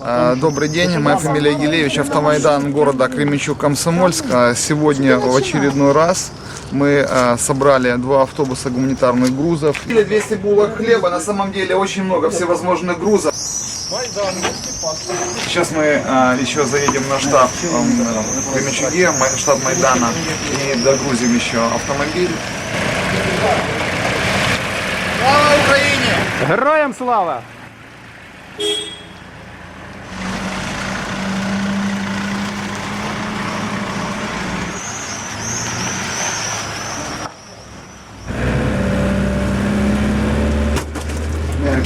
А, Добрый день, моя фамилия Елевич, автомайдан города Кременчуг-Комсомольск. А, Сегодня в очередной раз мы а, собрали два автобуса гуманитарных грузов. 200 булок хлеба, на самом деле очень много всевозможных грузов. Сейчас мы еще заедем на штаб в Кременчуге, штаб Майдана, и догрузим еще автомобиль. Слава Украине! Героям слава!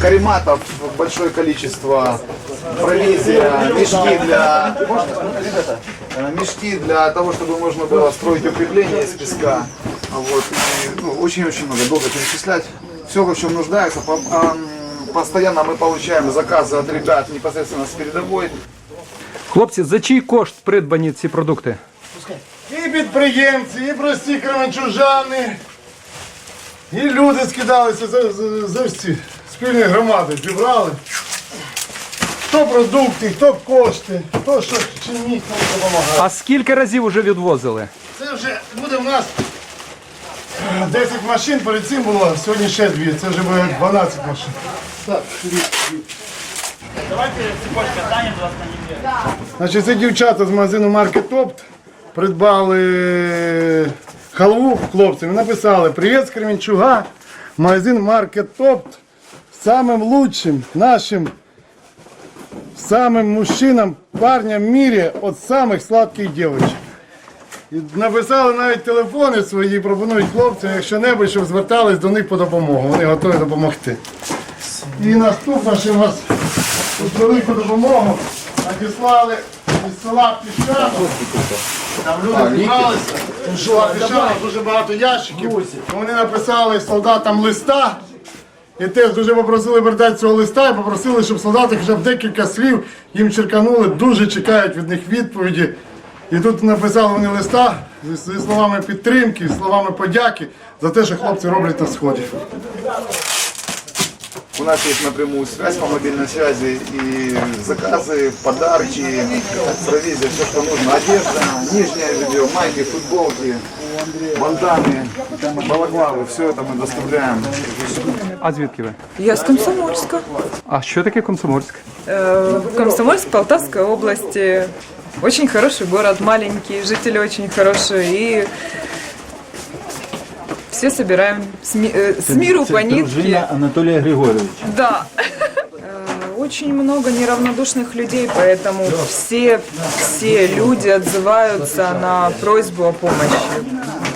карематов большое количество, провизия, мешки для Можно, ребята? Э, мешки для того, чтобы можно было строить укрепления из песка. А Вот, и, ну, очень-очень много, долго перечислять. Все, в чем нуждается. По- а, м, Постоянно мы получаем заказы от ребят непосредственно с передовой. Хлопці, за чий кошт придбані ці продукти? І підприємці, і прості кременчужани, і люди скидалися за, за, за всі спільні громади, зібрали. Хто продукти, хто кошти, хто що чи міг нам допомагає. А скільки разів уже відвозили? Це вже буде в нас е, 10 машин, перед цим було, сьогодні ще дві, це вже буде 12 машин. Так, Значить, це дівчата з магазину Маркет Опт придбали халву хлопцям і написали Привіт з Кременчуга, магазин Маркет Опт самим лучшим нашим самим мужчинам, парням в мире от самих сладких дівчат. І написали навіть телефони свої, пропонують хлопцям, якщо небудь, щоб звертались до них по допомогу. Вони готові допомогти. І наступне, що вас тут велику допомогу надіслали із села Піщано. Там люди зібралися, що Піщано дуже багато ящиків. Вони написали солдатам листа. І теж дуже попросили передати цього листа і попросили, щоб солдати хоча б декілька слів їм черканули, дуже чекають від них відповіді. І тут написали вони листа зі зі словами підтримки, словами подяки за те, що хлопці роблять на сході. У нас есть напрямую связь по мобильной связи и заказы, подарки, провизия, все, что нужно. Одежда, нижнее белье, майки, футболки, банданы, балаклавы, все это мы доставляем. А звідки ви? Я с Комсомольска. А що таке Комсомольськ? Э, Комсомольск Полтавской области. Очень хороший город, маленький, жители очень хорошие. И все собираем с, ми- э, с миру по нитке. Дружина Анатолія Григоровича. Да. Э, Очень много неравнодушных людей, поэтому все, все люди отзываются на просьбу о помощи.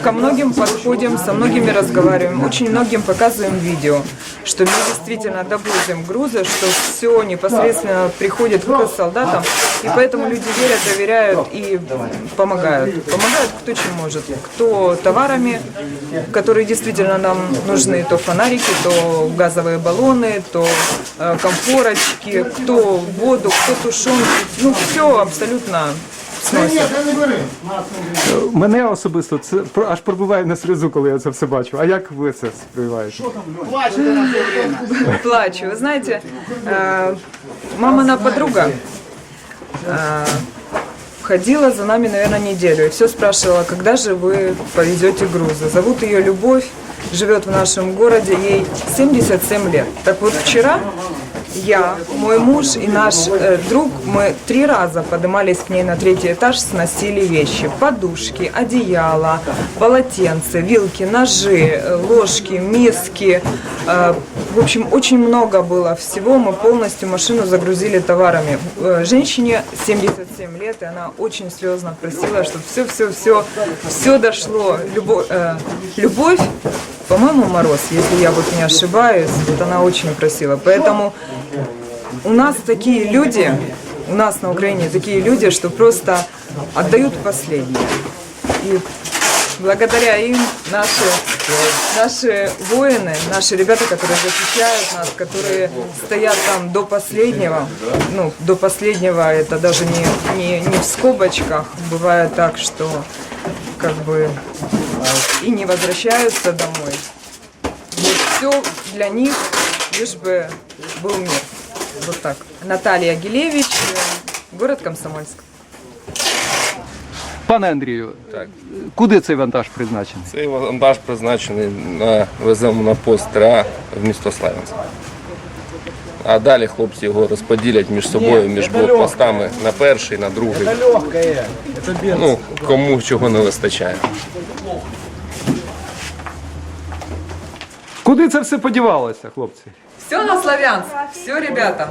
Ко многим подходим, со многими разговариваем, очень многим показываем видео, что мы действительно довозим грузы, что все непосредственно приходит к солдатам, и поэтому люди верят, доверяют и помогают. Помогают кто чем может. Кто товарами, которые действительно нам нужны, то фонарики, то газовые баллоны, то э, комфорочки, кто воду, кто тушенки, ну все абсолютно сносит. Ні, ти не бери. Нас не бери. Мене особисто це про- аж пробиває на сльозу, коли я це все бачу. А як ви це сприймаєте? Плачу. Вы знаете, э, мамина подруга э, ходила за нами, наверное, неделю и все спрашивала, когда же вы повезете грузы. Зовут ее Любовь, живет в нашем городе, ей 77 лет. Так вот вчера я, мой муж и наш э, друг, мы три раза поднимались к ней на третий этаж, сносили вещи. Подушки, одеяло, полотенце, вилки, ножи, э, ложки, миски. Э, в общем, очень много было всего. Мы полностью машину загрузили товарами. Э, женщине 77 лет, и она очень слезно просила, чтобы все-все-все все дошло. Любовь, любовь по-моему, Мороз, если я вот не ошибаюсь, вот она очень просила. Поэтому у нас такие люди, у нас на Украине такие люди, что просто отдают последнее. И благодаря им наши, наши воины, наши ребята, которые защищают нас, которые стоят там до последнего, ну, до последнего, это даже не, не, не в скобочках, бывает так, что как бы и не возвращаются домой. Вот все для них, лишь бы был мир. Вот так. Наталья Гилевич, э, город Комсомольск. Пане Андрію, Так. куди цей вантаж призначений? Цей вантаж призначений на веземо на пост 3А в місто Славянськ. А далі хлопці його розподілять між собою, між блокпостами на перший, на другий. Ну, кому чого не вистачає. Куди це все подівалося, хлопці? Все на славянск. Все, ребята.